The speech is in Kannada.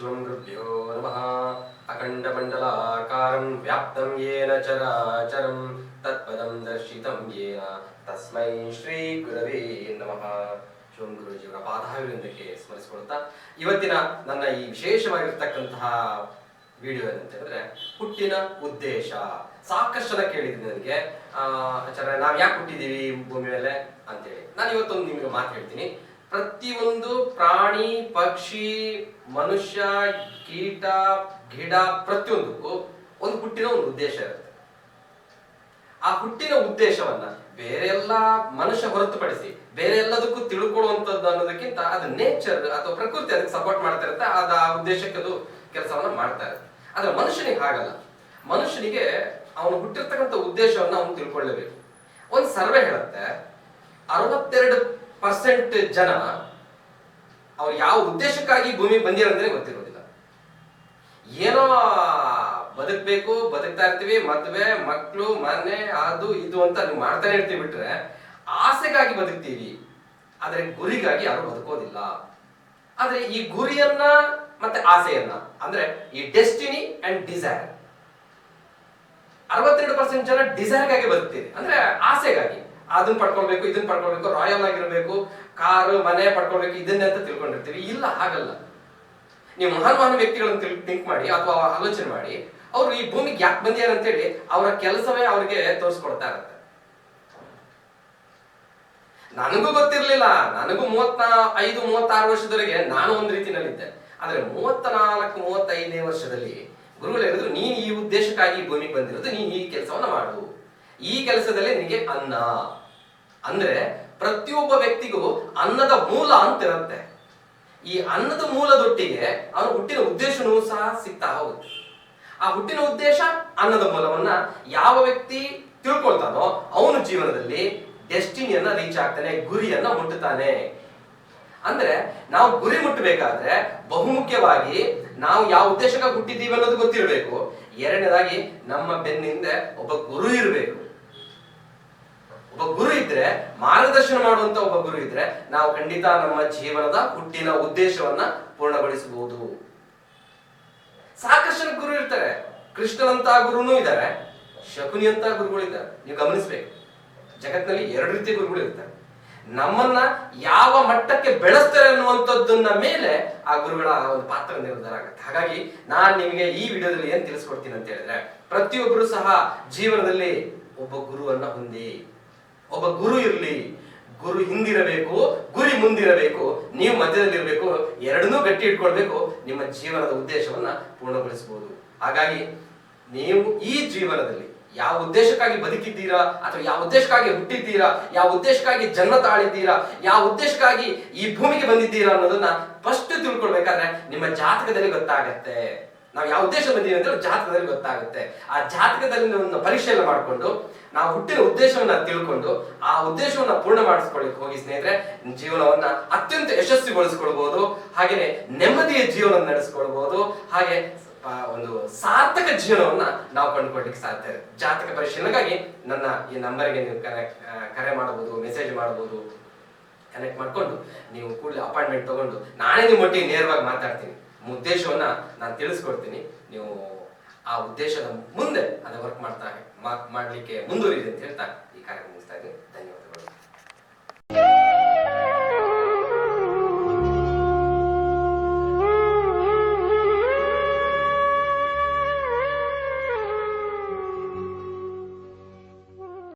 ಗುರುಭ್ಯೋ ನಮಃ ಅಖಂಡಮಂಡಲಾಕಾರಂ ವ್ಯಾಪ್ತಂ ಯೇನ ಚರಾಚರಂ ತತ್ಪದಂ ದರ್ಶಿತಂ ಯೇನ ತಸ್ಮೈ ಶ್ರೀ ಗುರವೇ ನಮಃ ಶಿವಂ ಗುರುಜಿಯವರ ಪಾದಾಭಿವೃಂದಕ್ಕೆ ಸ್ಮರಿಸಿಕೊಳ್ತಾ ಇವತ್ತಿನ ನನ್ನ ಈ ವಿಶೇಷವಾಗಿರ್ತಕ್ಕಂತಹ ವಿಡಿಯೋ ಏನಂತ ಹುಟ್ಟಿನ ಉದ್ದೇಶ. ಸಾಕಷ್ಟು ಜನ ಕೇಳಿದ್ದೀನಿ ನನಗೆ ಆಚಾರ ಆಚಾರ್ಯ ನಾವ್ ಯಾಕೆ ಹುಟ್ಟಿದೀವಿ ಈ ಭೂಮಿ ಮೇಲೆ ಅಂತೇಳಿ. ನಾನು ಇವತ್ತೊಂದು ನಿಮಗೆ ಮಾತು ಹೇಳ್ತೀನಿ. ಪ್ರತಿಯೊಂದು ಪ್ರಾಣಿ, ಪಕ್ಷಿ, ಮನುಷ್ಯ, ಕೀಟ, ಗಿಡ ಪ್ರತಿಯೊಂದಕ್ಕೂ ಒಂದು ಹುಟ್ಟಿನ ಒಂದು ಉದ್ದೇಶ ಇರುತ್ತೆ. ಆ ಹುಟ್ಟಿನ ಉದ್ದೇಶವನ್ನ ಬೇರೆ ಎಲ್ಲ ಮನುಷ್ಯ ಹೊರತುಪಡಿಸಿ ಬೇರೆ ಎಲ್ಲದಕ್ಕೂ ತಿಳ್ಕೊಳ್ಳುವಂಥದ್ದು ಅನ್ನೋದಕ್ಕಿಂತ ಅದು ನೇಚರ್ ಅಥವಾ ಪ್ರಕೃತಿ ಅದಕ್ಕೆ ಸಪೋರ್ಟ್ ಮಾಡ್ತಾ ಇರುತ್ತೆ. ಅದು ಆ ಉದ್ದೇಶಕ್ಕೆ ಅದು ಕೆಲಸವನ್ನ ಮಾಡ್ತಾ ಇರುತ್ತೆ. ಆದ್ರೆ ಮನುಷ್ಯನಿಗೆ ಹಾಗಲ್ಲ. ಮನುಷ್ಯನಿಗೆ ಅವನು ಹುಟ್ಟಿರ್ತಕ್ಕಂಥ ಉದ್ದೇಶವನ್ನ ಅವನು ತಿಳ್ಕೊಳ್ಳಬೇಕು. ಒಂದು ಸರ್ವೆ ಹೇಳುತ್ತೆ, ಅರವತ್ತೆರಡು ಪರ್ಸೆಂಟ್ ಜನ ಅವ್ರು ಯಾವ ಉದ್ದೇಶಕ್ಕಾಗಿ ಭೂಮಿ ಬಂದಿರಂದ್ರೆ ಗೊತ್ತಿರೋದಿಲ್ಲ. ಏನೋ ಬದುಕಬೇಕು, ಬದುಕ್ತಾ ಇರ್ತೀವಿ, ಮದ್ವೆ ಮಕ್ಕಳು ಮನೆ, ಅದು, ಇದು ಅಂತ ನೀವು ಮಾಡ್ತಾನೆ ಇರ್ತೀವಿ ಬಿಟ್ರೆ ಆಸೆಗಾಗಿ ಬದುಕ್ತೀವಿ. ಆದರೆ ಗುರಿಗಾಗಿ ಯಾರು ಬದುಕೋದಿಲ್ಲ. ಆದರೆ ಈ ಗುರಿಯನ್ನ ಮತ್ತೆ ಆಸೆಯನ್ನ, ಅಂದ್ರೆ ಈ ಡೆಸ್ಟಿನಿ ಅಂಡ್ ಡಿಸೈರ್. ಅರವತ್ತೆರಡು ಪರ್ಸೆಂಟ್ ಜನ ಡಿಸೈರ್ಗಾಗಿ ಬದುಕ್ತೀರಿ, ಅಂದ್ರೆ ಆಸೆಗಾಗಿ. ಅದನ್ನ ಪಡ್ಕೊಳ್ಬೇಕು, ಇದನ್ನ ಪಡ್ಕೊಳ್ಬೇಕು ರಾಯಲ್ ಆಗಿರಬೇಕು, ಕಾರು, ಮನೆ ಪಡ್ಕೊಳ್ಬೇಕು, ಇದನ್ನೇ ಅಂತ ತಿಳ್ಕೊಂಡಿರ್ತೀವಿ. ಇಲ್ಲ, ಹಾಗಲ್ಲ. ನೀವು ಮಹಾನ್ ಮಹಾನ್ ವ್ಯಕ್ತಿಗಳನ್ನು ಥಿಂಕ್ ಮಾಡಿ ಅಥವಾ ಆಲೋಚನೆ ಮಾಡಿ, ಅವರು ಈ ಭೂಮಿಗೆ ಯಾಕೆ ಬಂದಿದ್ದಾರೆ ಅಂತೇಳಿ ಅವರ ಕೆಲಸವೇ ಅವ್ರಿಗೆ ತೋರಿಸ್ಕೊಡ್ತಾ ಇರುತ್ತೆ. ನನಗೂ ಗೊತ್ತಿರ್ಲಿಲ್ಲ. ನನಗೂ ಮೂವತ್ತ ಐದು, ಮೂವತ್ತಾರು ವರ್ಷದವರೆಗೆ ನಾನು ಒಂದು ರೀತಿನಲ್ಲಿದ್ದೆ. ಆದರೆ ಮೂವತ್ತ ನಾಲ್ಕು ಮೂವತ್ತೈದನೇ ವರ್ಷದಲ್ಲಿ ಗುರುಗಳು ಹೇಳಿದ್ರು, ನೀನು ಈ ಉದ್ದೇಶಕ್ಕಾಗಿ ಭೂಮಿಗೆ ಬಂದಿರೋದು, ನೀನು ಈ ಕೆಲಸವನ್ನ ಮಾಡು. ಈ ಕೆಲಸದಲ್ಲಿ ನಿಮಗೆ ಅನ್ನ. ಅಂದ್ರೆ ಪ್ರತಿಯೊಬ್ಬ ವ್ಯಕ್ತಿಗೂ ಅನ್ನದ ಮೂಲ ಅಂತ ಇರುತ್ತೆ. ಈ ಅನ್ನದ ಮೂಲದೊಟ್ಟಿಗೆ ಅವನ ಹುಟ್ಟಿನ ಉದ್ದೇಶನೂ ಸಹ ಸಿಗ್ತಾ ಹೋಗುತ್ತೆ. ಆ ಹುಟ್ಟಿನ ಉದ್ದೇಶ ಅನ್ನದ ಮೂಲವನ್ನ ಯಾವ ವ್ಯಕ್ತಿ ತಿಳ್ಕೊಳ್ತಾನೋ ಅವನು ಜೀವನದಲ್ಲಿ ಡೆಸ್ಟಿನಿಯನ್ನ ರೀಚ್ ಆಗ್ತಾನೆ, ಗುರಿಯನ್ನ ಮುಟ್ಟುತ್ತಾನೆ. ಅಂದ್ರೆ ನಾವು ಗುರಿ ಮುಟ್ಟಬೇಕಾದ್ರೆ ಬಹುಮುಖ್ಯವಾಗಿ ನಾವು ಯಾವ ಉದ್ದೇಶಕ ಹುಟ್ಟಿದ್ದೀವಿ ಅನ್ನೋದು ಗೊತ್ತಿರಬೇಕು. ಎರಡನೇದಾಗಿ ನಮ್ಮ ಬೆನ್ನಿಂದ ಒಬ್ಬ ಗುರು ಇರಬೇಕು. ಒಬ್ಬ ಗುರು ಇದ್ರೆ ಮಾರ್ಗದರ್ಶನ ಮಾಡುವಂತ ಒಬ್ಬ ಗುರು ಇದ್ರೆ ನಾವು ಖಂಡಿತ ನಮ್ಮ ಜೀವನದ ಹುಟ್ಟಿನ ಉದ್ದೇಶವನ್ನ ಪೂರ್ಣಗೊಳಿಸಬಹುದು. ಸಾಕಷ್ಟು ಗುರು ಇರ್ತಾರೆ. ಕೃಷ್ಣನಂತ ಗುರುನು ಇದ್ದಾರೆ. ಶಕುನಿ ಅಂತ ಗುರುಗಳು ಇದ್ದಾರೆ ನೀವು ಗಮನಿಸ್ಬೇಕು. ಜಗತ್ತಿನಲ್ಲಿ ಎರಡು ರೀತಿಯ ಗುರುಗಳು ಇರ್ತಾರೆ ನಮ್ಮನ್ನ ಯಾವ ಮಟ್ಟಕ್ಕೆ ಬೆಳೆಸ್ತಾರೆ ಅನ್ನುವಂಥದ್ದನ್ನ ಮೇಲೆ ಆ ಗುರುಗಳ ಒಂದು ಪಾತ್ರ ನಿರ್ಧಾರ ಆಗುತ್ತೆ. ಹಾಗಾಗಿ ನಾನು ನಿಮಗೆ ಈ ವಿಡಿಯೋದಲ್ಲಿ ಏನ್ ತಿಳಿಸ್ಕೊಡ್ತೀನಿ ಅಂತ ಹೇಳಿದ್ರೆ ಪ್ರತಿಯೊಬ್ಬರು ಸಹ ಜೀವನದಲ್ಲಿ ಒಬ್ಬ ಗುರುವನ್ನ ಹೊಂದಿ, ಒಬ್ಬ ಗುರು ಇರಲಿ. ಗುರು ಹಿಂದಿರಬೇಕು, ಗುರಿ ಮುಂದಿರಬೇಕು, ನೀವು ಮಧ್ಯದಲ್ಲಿರ್ಬೇಕು, ಎರಡನ್ನೂ ಗಟ್ಟಿ ಇಟ್ಕೊಳ್ಬೇಕು, ನಿಮ್ಮ ಜೀವನದ ಉದ್ದೇಶವನ್ನ ಪೂರ್ಣಗೊಳಿಸಬಹುದು ಹಾಗಾಗಿ ನೀವು ಈ ಜೀವನದಲ್ಲಿ ಯಾವ ಉದ್ದೇಶಕ್ಕಾಗಿ ಬದುಕಿದ್ದೀರಾ? ಅಥವಾ ಯಾವ ಉದ್ದೇಶಕ್ಕಾಗಿ ಹುಟ್ಟಿದ್ದೀರಾ? ಯಾವ ಉದ್ದೇಶಕ್ಕಾಗಿ ಜನ್ಮ ತಾಳಿದ್ದೀರಾ? ಯಾವ ಉದ್ದೇಶಕ್ಕಾಗಿ ಈ ಭೂಮಿಗೆ ಬಂದಿದ್ದೀರಾ ಅನ್ನೋದನ್ನ ಫಸ್ಟ್ ತಿಳ್ಕೊಳ್ಬೇಕಾದ್ರೆ ನಿಮ್ಮ ಜಾತಕದಲ್ಲಿ ಗೊತ್ತಾಗತ್ತೆ. ನಾವು ಯಾವ ಉದ್ದೇಶ ಬಂದೀವಿ ಅಂದ್ರೆ ಜಾತಕದಲ್ಲಿ ಗೊತ್ತಾಗುತ್ತೆ. ಆ ಜಾತಕದಲ್ಲಿ ಒಂದು ಪರಿಶೀಲನೆ ಮಾಡಿಕೊಂಡು, ನಾವು ಹುಟ್ಟಿನ ಉದ್ದೇಶವನ್ನ ತಿಳ್ಕೊಂಡು, ಆ ಉದ್ದೇಶವನ್ನ ಪೂರ್ಣ ಮಾಡಿಸ್ಕೊಳ್ಳಿಕ್ಕೆ ಹೋಗಿ ಸ್ನೇಹಿತರೆ, ಜೀವನವನ್ನ ಅತ್ಯಂತ ಯಶಸ್ವಿಗೊಳಿಸ್ಕೊಳ್ಬಹುದು ಹಾಗೇನೆ ನೆಮ್ಮದಿಯ ಜೀವನ ನಡೆಸ್ಕೊಳ್ಬಹುದು ಹಾಗೆ ಒಂದು ಸಾರ್ಥಕ ಜೀವನವನ್ನ ನಾವು ಕಂಡುಕೊಳ್ಳಿಕ್ಕೆ ಸಾಧ್ಯ. ಇದೆ ಜಾತಕ ಪರಿಶೀಲನೆಗಾಗಿ ನನ್ನ ಈ ನಂಬರ್ಗೆ ನೀವು ಕರೆ ಕರೆ ಮಾಡಬಹುದು ಮೆಸೇಜ್ ಮಾಡಬಹುದು. ಕನೆಕ್ಟ್ ಮಾಡಿಕೊಂಡು ನೀವು ಕೂಡಲೇ ಅಪಾಯಿಂಟ್ಮೆಂಟ್ ತಗೊಂಡು ನಾನೇ ನಿಮ್ಮೊಟ್ಟಿಗೆ ನೇರವಾಗಿ ಮಾತಾಡ್ತೀನಿ. ಉದ್ದೇಶವನ್ನ ನಾನು ತಿಳಿಸ್ಕೊಡ್ತೀನಿ. ನೀವು ಆ ಉದ್ದೇಶದ ಮುಂದೆ ಅದು ವರ್ಕ್ ಮಾಡ್ತಾ, ಮಾಡ್ಲಿಕ್ಕೆ ಮುಂದುವರಿದೆ ಅಂತ ಹೇಳ್ತಾ